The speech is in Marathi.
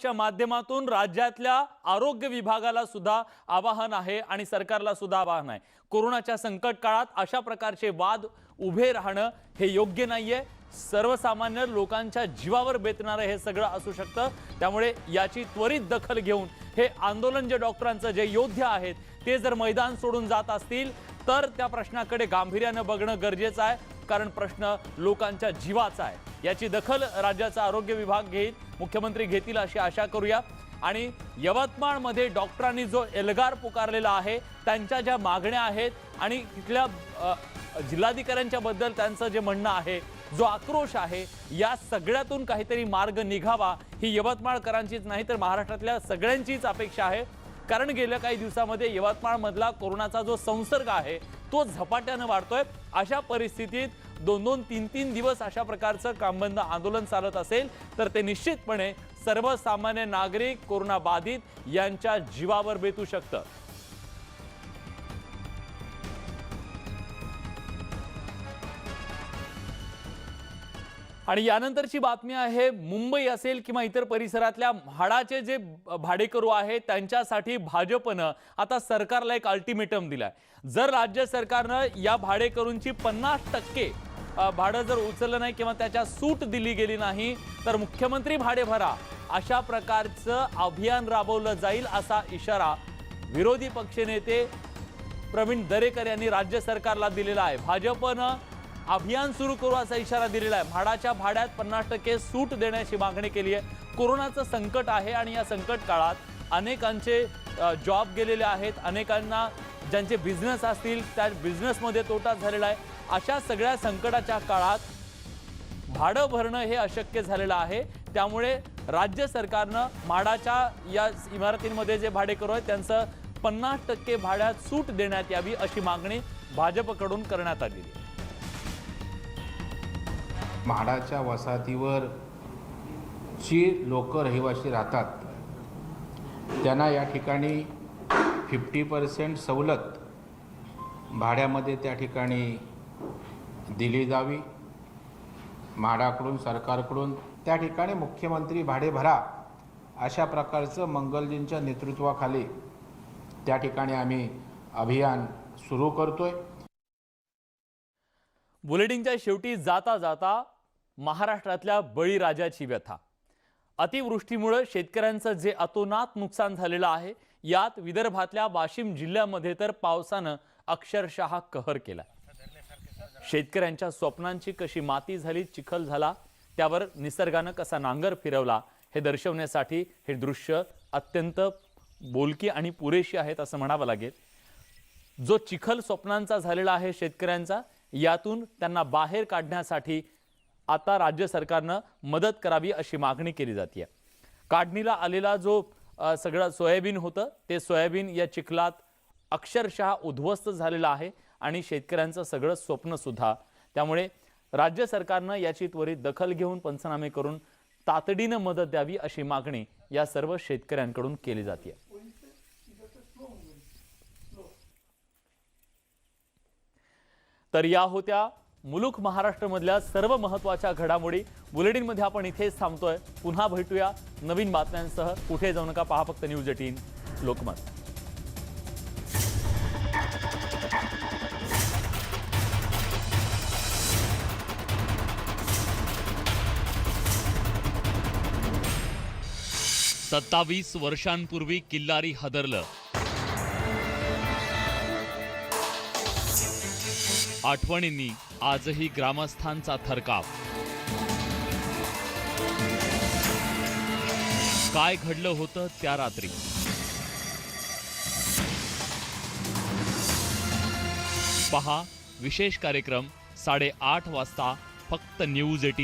न्यूजच्या माध्यमातून राज्यातल्या आरोग्य विभागाला सुद्धा आवाहन आहे आणि सरकारला सुद्धा आवाहन आहे. कोरोनाच्या संकट काळात अशा प्रकारचे वाद उभे राहणं हे योग्य नाहीये. सर्वसामान्य लोकांच्या जीवावर बेतणारं हे सगळं असू शकतं. त्यामुळे याची त्वरित दखल घेऊन हे आंदोलन जे डॉक्टरांचं जे योद्धा आहेत ते जर मैदान सोडून जात असतील तर त्या प्रश्नाकडे गांभीर्यानं बघणं गरजेचं आहे. कारण प्रश्न लोकांच्या जीवाचा आहे. याची दखल राज्याचा आरोग्य विभाग घेईल मुख्यमंत्री घेतील अशी आशा करूया. आणि यवतमाळमध्ये डॉक्टरांनी जो एल्गार पुकारलेला आहे त्यांच्या ज्या मागण्या आहेत आणि इथल्या जिल्हाधिकाऱ्यांच्या बद्दल त्यांचं जे म्हणणं आहे जो आक्रोश आहे या सगळ्यातून काहीतरी मार्ग निघावा ही यवतमाळकरांचीच नाही तर महाराष्ट्रातल्या सगळ्यांचीच अपेक्षा आहे. कारण गेल्या काही दिवसामध्ये यवतमाळमधला कोरोनाचा जो संसर्ग आहे तो झपाट्यानं वाढतोय. अशा परिस्थितीत दोन दोन तीन तीन दिवस अशा प्रकारचं कामबंद आंदोलन चालत असेल तर ते निश्चितपणे सर्वसामान्य नागरिक कोरोना बाधित यांच्या जीवावर बेतू शकतं. आणि यानंतरची बातमी आहे मुंबई असेल किंवा इतर परिसरातल्या म्हाडाचे जे भाडेकरू आहेत त्यांच्यासाठी भाजपनं आता सरकारला एक अल्टिमेटम दिलाय. जर राज्य सरकारनं या भाडेकरूंची पन्नास टक्के भाडं जर उचललं नाही किंवा त्याच्या सूट दिली गेली नाही तर मुख्यमंत्री भाडे भरा. अशा प्रकारचं अभियान राबवलं जाईल असा इशारा विरोधी पक्षनेते प्रवीण दरेकर यांनी राज्य सरकारला दिलेला आहे. भाजपनं अभियान सुरू करू असा इशारा दिलेला आहे. म्हाडाच्या भाड्यात पन्नास टक्के सूट देण्याची मागणी केली आहे. कोरोनाचं संकट आहे आणि या संकट काळात अनेकांचे जॉब गेलेले आहेत. अनेकांना ज्यांचे बिझनेस असतील त्या बिझनेसमध्ये तोटा झालेला आहे. अशा सगळ्या संकटाच्या काळात भाडं भरणं हे अशक्य झालेलं आहे. त्यामुळे राज्य सरकारनं म्हाडाच्या या इमारतींमध्ये जे भाडेकरू आहेत त्यांचं पन्नास टक्के भाड्यात सूट देण्यात यावी अशी मागणी भाजपकडून करण्यात आलेली आहे. म्हाडाच्या वसाहतीवर जी लोक रहिवासी राहतात त्यांना या ठिकाणी फिफ्टी पर्सेंट सवलत भाड्यामध्ये त्या ठिकाणी दिली जावी. म्हाडाकडून सरकारकडून त्या ठिकाणी मुख्यमंत्री भाडे भरा अशा प्रकारचं मंगलजींच्या नेतृत्वाखाली त्या ठिकाणी आम्ही अभियान सुरू करतोय. बुलेटिनच्या शेवटी जाता जाता महाराष्ट्रातल्या बळीराजाची व्यथा. अतिवृष्टीमुळे शेतकऱ्यांचं जे अतोनात नुकसान झालेलं आहे यात विदर्भातल्या वाशिम जिल्ह्यामध्ये तर पावसानं अक्षरशः कहर केला शेतकऱ्यांच्या स्वप्नांची कशी माती झाली चिखल झाला त्यावर निसर्गानं कसा नांगर फिरवला हे दर्शवण्यासाठी हे दृश्य अत्यंत बोलकी आणि पुरेशी आहेत असं म्हणावं लागेल. जो चिखल स्वप्नांचा झालेला आहे शेतकऱ्यांचा यातून त्यांना बाहेर काढण्यासाठी आता राज्य सरकारनं मदत करावी अशी मागणी केली जाते काढणीला आलेला जो सगळं सोयाबीन होतं ते सोयाबीन या चिखलात अक्षरशः उद्ध्वस्त झालेलं आहे आणि शेतकऱ्यांचं सगळं स्वप्न सुद्धा. त्यामुळे राज्य सरकारनं याची त्वरित दखल घेऊन पंचनामे करून तातडीनं मदत द्यावी अशी मागणी या सर्व शेतकऱ्यांकडून केली जाते तर या होत्या मुलुक महाराष्ट्रमधल्या सर्व महत्त्वाच्या घडामोडी बुलेटिनमध्ये आपण इथेच थांबतोय. पुन्हा भेटूया नवीन बातम्यांसह. कुठे जाऊ नका पहा फक्त न्यूज एटीन लोकमत. सत्तावीस वर्षांपूर्वी किल्लारी हदरलं. आठवणींनी आजही ग्रामस्थांचा थरकाप. काय घडलं होतं त्या रात्री? पहा विशेष कार्यक्रम साडेआठ वाजता फक्त न्यूज एटीन.